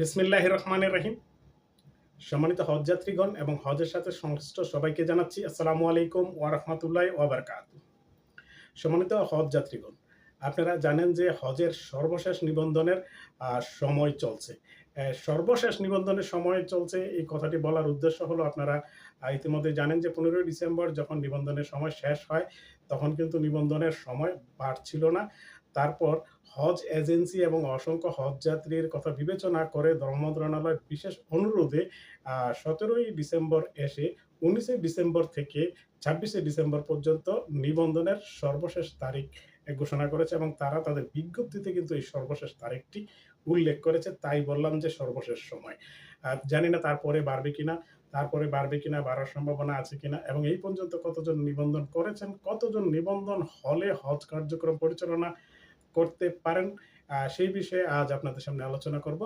বিসমিল্লাহ রহমান রহিম সম্মানিত হজযাত্রীগণ এবং হজের সাথে সংশ্লিষ্ট সবাইকে জানাচ্ছি আসসালামু আলাইকুম ওয়া রাহমাতুল্লাহি ওয়া বারাকাতুহু। সম্মানিত হজযাত্রীগণ, আপনারা জানেন যে হজের সর্বশেষ নিবন্ধনের সময় চলছে। সর্বশেষ নিবন্ধনের সময় চলছে এই কথাটি বলার উদ্দেশ্য হলো আপনারা ইতিমধ্যে জানেন যে পনেরোই ডিসেম্বর যখন নিবন্ধনের সময় শেষ হয়, তখন কিন্তু নিবন্ধনের সময় বাড়ছিল না। তারপর হজ এজেন্সি এবং অসংখ্য হজ যাত্রীর কথা বিবেচনা করে ধর্ম মন্ত্রণালয়ের বিশেষ অনুরোধে সতেরোই ডিসেম্বর এসে উনিশে ডিসেম্বর থেকে ছাব্বিশে ডিসেম্বর পর্যন্ত নিবন্ধনের সর্বশেষ তারিখ ঘোষণা করেছে এবং তারা তাদের বিজ্ঞপ্তিতে কিন্তু এই সর্বশেষ তারিখটি উল্লেখ করেছে। তাই বললাম যে সর্বশেষ সময়। জানি না তারপরে বাড়বে কিনা, তারপরে বাড়বে কিনা, বাড়ার সম্ভাবনা আছে কিনা এবং এই পর্যন্ত কতজন নিবন্ধন করেছেন, কতজন নিবন্ধন হলে হজ কার্যক্রম পরিচালনা করতে পারেন। সেই বিষয়ে আজ আপনাদের সামনে আলোচনা করব।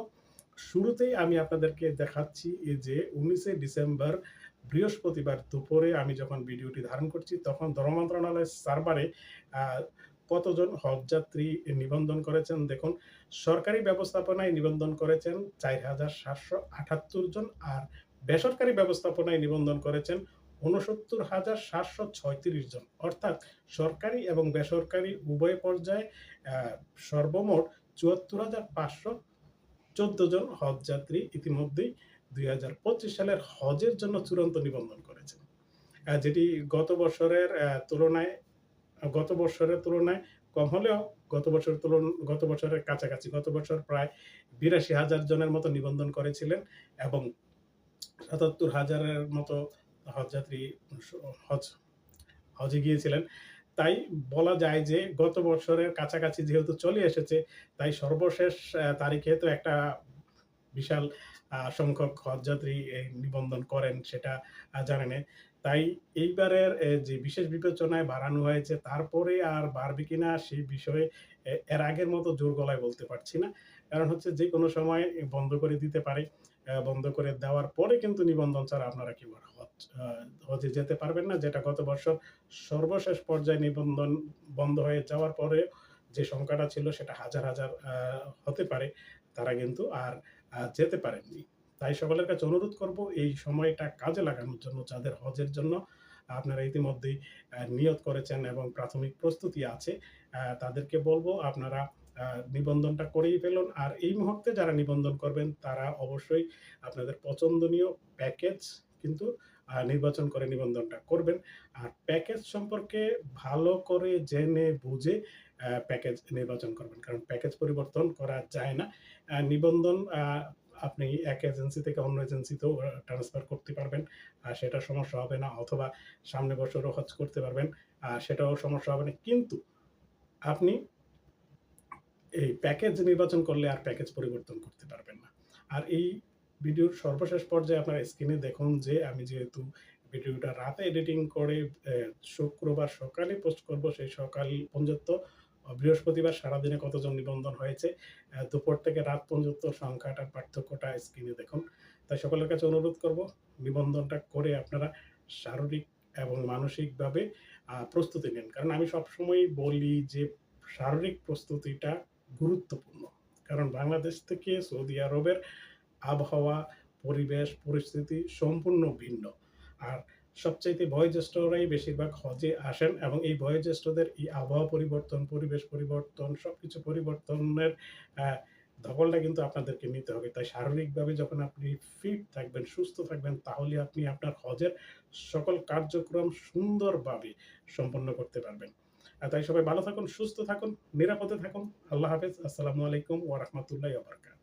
শুরুতেই আমি আপনাদেরকে দেখাচ্ছি যে উনিশে ডিসেম্বর বৃহস্পতিবার দুপুরে আমি যখন ভিডিওটি ধারণ করছি, তখন ধর্ম মন্ত্রণালয়ের সার্ভারে কতজন হজযাত্রী নিবন্ধন করেছেন দেখুন। সরকারি ব্যবস্থাপনায় নিবন্ধন করেছেন চার হাজার সাতশো আটাত্তর জন আর বেসরকারি ব্যবস্থাপনায় নিবন্ধন করেছেন উনসত্তর হাজার সাতশো ছয়ত্রিশ জন। অর্থাৎ সরকারি এবং বেসরকারি উভয় পর্যায়ে সর্বমোট চুয়াত্তর হাজার পাঁচশো চোদ্দ জন হজযাত্রী ইতিমধ্যেই দুই হাজার পঁচিশ সালের হজের জন্য চূড়ান্ত নিবন্ধন করেছেন। যেটি গত বছরের তুলনায়, গত বছরের তুলনায় কম হলেও গত বছর তুলন, গত বছরের কাছাকাছি, গত বছর প্রায় বিরাশি হাজার জনের মতো নিবন্ধন করেছিলেন এবং সাতাত্তর হাজারের মতো হজযাত্রী, হজ, হজে গিয়েছিলেন। তাই বলা যায় যে গত বছরের কাছাকাছি যেহেতু চলে এসেছে, তাই সর্বশেষ তারিখে তো একটা বিশাল সংখ্যক হজযাত্রী নিবন্ধন করেন সেটা জানেন। তাই এইবারের যে বিশেষ বিবেচনায় বাড়ানো হয়েছে, তারপরে আর বাড়বে কিনা সেই বিষয়ে এর আগের মতো জোর গলায় বলতে পারছি না। কারণ হচ্ছে যে কোনো সময় বন্ধ করে দিতে পারে। বন্ধ করে দেওয়ার পরে কিন্তু নিবন্ধন ছাড়া আপনারা কি হজ যেতে পারবেন না। যেটা গত বছর সর্বশেষ পর্যায়ে নিবন্ধন বন্ধ হয়ে যাওয়ার পরে যে সংখ্যাটা ছিল সেটা হাজার হাজার হতে পারে। তারা কিন্তু আর যেতে পারেননি। তাই সকলের কাছে অনুরোধ করব, এই সময়টা কাজে লাগানোর জন্য, যাদের হজের জন্য আপনারা ইতিমধ্যেই নিয়ত করেছেন এবং প্রাথমিক প্রস্তুতি আছে তাদেরকে বলব আপনারা নিবন্ধনটা করেই ফেলুন। আর এই মুহূর্তে যারা নিবন্ধন করবেন, তারা অবশ্যই আপনাদের পছন্দনীয় প্যাকেজ কিন্তু নির্বাচন করে নিবন্ধনটা করবেন। আর প্যাকেজ সম্পর্কে ভালো করে জেনে বুঝে প্যাকেজ নির্বাচন করবেন। কারণ প্যাকেজ পরিবর্তন করা যায় না। নিবন্ধন আপনি এক এজেন্সি থেকে অন্য এজেন্সিতেও ট্রান্সফার করতে পারবেন। আর সেটা সমস্যা হবে না। অথবা সামনে বছরও হজ করতে পারবেন। আর সেটাও সমস্যা হবে না। কিন্তু আপনি এই প্যাকেজ নির্বাচন করলে আর প্যাকেজ পরিবর্তন করতে পারবেন না। আর এই ভিডিওর সর্বশেষ পর্যায়ে আপনার স্ক্রিনে দেখুন যে আমি যেহেতু ভিডিওটা রাতে এডিটিং করে শুক্রবার সকালে পোস্ট করব, সেই সকাল পর্যন্ত বৃহস্পতিবার সারাদিনে কতজন নিবন্ধন হয়েছে দুপুর থেকে রাত পর্যন্ত সংখ্যাটার পার্থক্যটা স্ক্রিনে দেখুন। তাই সকলের কাছে অনুরোধ করব, নিবন্ধনটা করে আপনারা শারীরিক এবং মানসিকভাবে প্রস্তুতি নেন। কারণ আমি সবসময় বলি যে শারীরিক প্রস্তুতিটা গুরুত্বপূর্ণ। কারণ বাংলাদেশ থেকে সৌদি আরবের আবহাওয়া পরিবেশ পরিস্থিতি সম্পূর্ণ ভিন্ন। আর সবচাইতে বয়োজ্যেষ্ঠরাই বেশিরভাগ হজে আসেন এবং এই বয়োজ্যেষ্ঠদের এই আবহাওয়া পরিবর্তন পরিবেশ পরিবর্তন সবকিছু পরিবর্তনের আহ, ধকলটা কিন্তু আপনাদেরকে নিতে হবে। তাই শারীরিকভাবে যখন আপনি ফিট থাকবেন সুস্থ থাকবেন তাহলে আপনি আপনার হজের সকল কার্যক্রম সুন্দরভাবে সম্পন্ন করতে পারবেন। তাই সবাই ভালো থাকুন সুস্থ থাকুন নিরাপদে থাকুন। আল্লাহ হাফেজ। আসসালামু আলাইকুম ওয়া বারাকাতুহু।